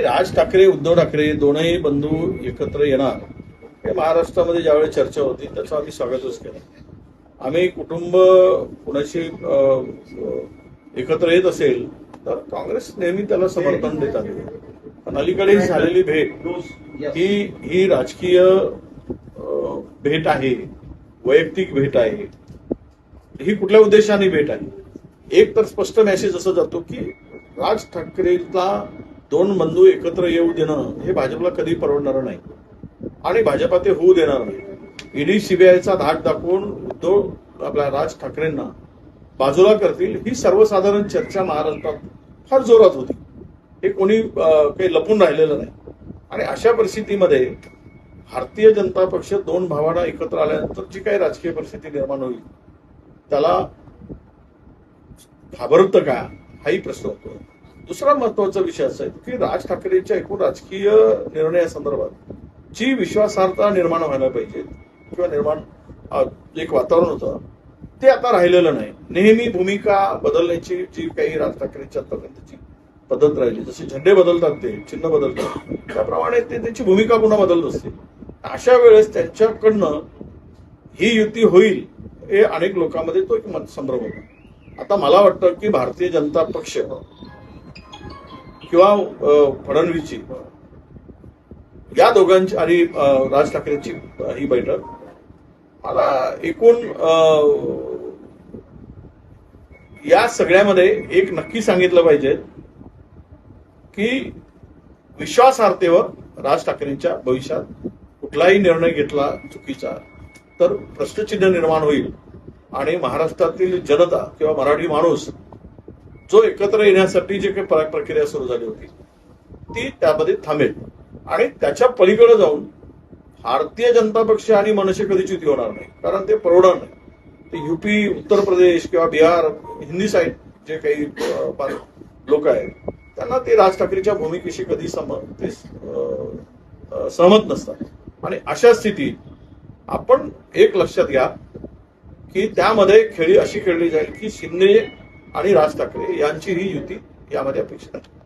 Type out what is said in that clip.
राज ठाकरे उद्धव ठाकरे दोनही बंधू एकत्र येणार. हे महाराष्ट्रामध्ये ज्यावेळी चर्चा होती त्याचं आम्ही स्वागतच केलं. आम्ही कुटुंब कुणाशी एकत्र येत असेल तर काँग्रेस नेहमी त्याला समर्थन देत आले पण अलीकडे झालेली भेट ही ही राजकीय भेट आहे वैयक्तिक भेट आहे ही कुठल्या उद्देशाने भेट आहे? एक तर स्पष्ट मेसेज असं जातो की राज ठाकरेला दोन बंधू एकत्र येऊ देणं हे भाजपला कधी परवडणार नाही. आणि भाजपा ते होऊ देणार नाही. ईडी सीबीआयचा धाट दाखवून उद्धव आपल्या राज ठाकरेंना बाजूला करतील ही सर्वसाधारण चर्चा महाराष्ट्रात फार जोरात होती. हे कोणी काही लपून राहिलेलं नाही. आणि अशा परिस्थितीमध्ये भारतीय जनता पक्ष दोन भावांना एकत्र आल्यानंतर जी काही राजकीय परिस्थिती निर्माण होईल त्याला घाबरतं का? हाही प्रश्न होतो. दुसरा महत्त्वाचा विषय असा आहे की राज ठाकरेंच्या एकूण राजकीय निर्णयासंदर्भात जी विश्वासार्हता निर्माण व्हायला पाहिजे किंवा निर्माण एक वातावरण होतं ते आता राहिलेलं नाही. नेहमी भूमिका बदलण्याची जी काही राज ठाकरेंच्या आतापर्यंतची पद्धत राहिली जसे झेंडे बदलतात ते चिन्ह बदलतात त्याप्रमाणे ते त्यांची भूमिका पुन्हा बदलत असते. अशा वेळेस त्यांच्याकडनं ही युती होईल हे अनेक लोकांमध्ये तो एक मत संभ्रम होता. आता मला वाटतं की भारतीय जनता पक्ष किंवा फडणवीसची. या दोघांची आणि राज ठाकरेंची ही बैठक. मला एकूण या सगळ्यामध्ये एक नक्की सांगितलं पाहिजे की विश्वासार्हतेवर राज ठाकरेंच्या भविष्यात कुठलाही निर्णय घेतला चुकीचा तर प्रश्नचिन्ह निर्माण होईल. आणि महाराष्ट्रातील जनता किंवा मराठी माणूस जो एकत्र येण्यासाठी जे काही प्र- प्रक्रिया सुरू झाली होती ती त्यामध्ये थांबेल. आणि त्याच्या पलीकडे जाऊन भारतीय जनता पक्ष आणि मनसे कधीच युती होणार नाही कारण ते परवडणार नाही. ते युपी उत्तर प्रदेश किंवा बिहार हिंदी साईड जे काही लोक आहेत त्यांना ते राज ठाकरेच्या भूमिकेशी कधी सम ते सहमत नसतात. आणि अशा स्थितीत आपण एक लक्षात घ्या की त्यामध्ये खेळी अशी खेळली जाईल की शिंदे आणि राज ठाकरे यांची ही युती यामध्ये अपेक्षित आहे.